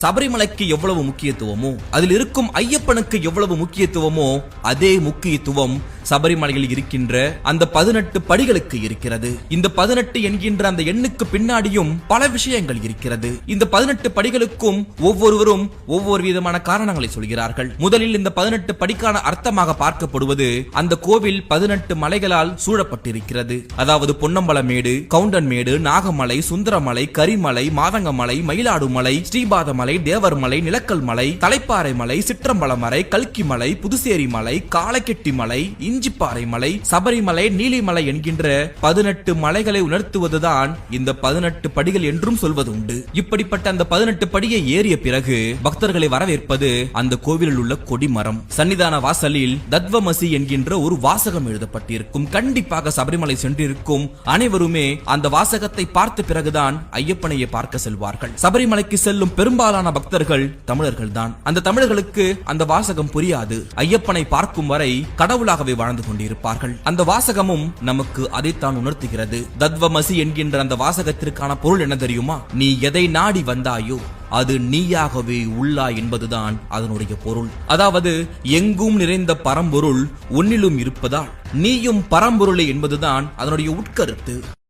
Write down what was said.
சபரிமலைக்கு எவ்வளவு முக்கியத்துவமோ அதில் இருக்கும் ஐயப்பனுக்கு எவ்வளவு முக்கியத்துவமோ அதே முக்கியத்துவம் சபரிமலையில் இருக்கின்ற அந்த பதினெட்டு படிகளுக்கு இருக்கிறது. இந்த பதினெட்டு என்கின்ற அந்த எண்ணுக்கு பின்னாடியும் பல விஷயங்கள் இருக்கிறது. இந்த பதினெட்டு படிகளுக்கும் ஒவ்வொருவரும் ஒவ்வொரு விதமான காரணங்களை சொல்கிறார்கள். முதலில் இந்த பதினெட்டு படிக்கான அர்த்தமாக பார்க்கப்படுவது அந்த கோவில் பதினெட்டு மலைகளால் சூழப்பட்டிருக்கிறது. அதாவது பொன்னம்பலமேடு கவுண்டன்மேடு நாகமலை சுந்தரமலை கரிமலை மாதங்கமலை மயிலாடுமலை ஸ்ரீபாதமலை தேவர்மலை நிலக்கல் மலை தலைப்பாறை மலை சிற்றம்பலமலை கல்கி மலை புதுச்சேரி மலை காலக்கெட்டி மலை இஞ்சிப்பாறை மலை சபரிமலை நீலிமலை என்கின்ற பதினெட்டு மலைகளை உணர்த்துவதுதான் இந்த பதினெட்டு படிகள் என்றும் சொல்வது உண்டு இப்படிப்பட்ட அந்த பதினெட்டு படியை ஏறிய பிறகு பக்தர்களை வரவேற்பது அந்த கோவிலில் உள்ள கொடிமரம். சன்னிதான வாசலில் தத்வமசி என்கின்ற ஒரு வாசகம் எழுதப்பட்டிருக்கும். கண்டிப்பாக சபரிமலை சென்றிருக்கும் அனைவருமே அந்த வாசகத்தை பார்த்த பிறகுதான் ஐயப்பனையை பார்க்க செல்வார்கள். சபரிமலைக்கு செல்லும் பெரும்பாலான பக்தர்கள் தமிழர்கள் தான் அந்த தமிழர்களுக்கு அந்த வாசகம் புரியாது. ஐயப்பனை பார்க்கும் வரை கடவுளாகவே வாழ்ந்து கொண்டிருப்பார்கள். அந்த வாசகமும் நமக்கு அதைத்தான் உணர்த்துகிறது. தத்வமசி என்கின்ற அந்த வாசகத்திற்கான பொருள் என்ன தெரியுமா? நீ எதை நாடி வந்தாயோ அது நீயாகவே உள்ளா என்பதுதான் அதனுடைய பொருள். அதாவது எங்கும் நிறைந்த பரம்பொருள் உன்னிலும் இருப்பதால் நீயும் பரம்பொருளை என்பதுதான் அதனுடைய உட்கருத்து.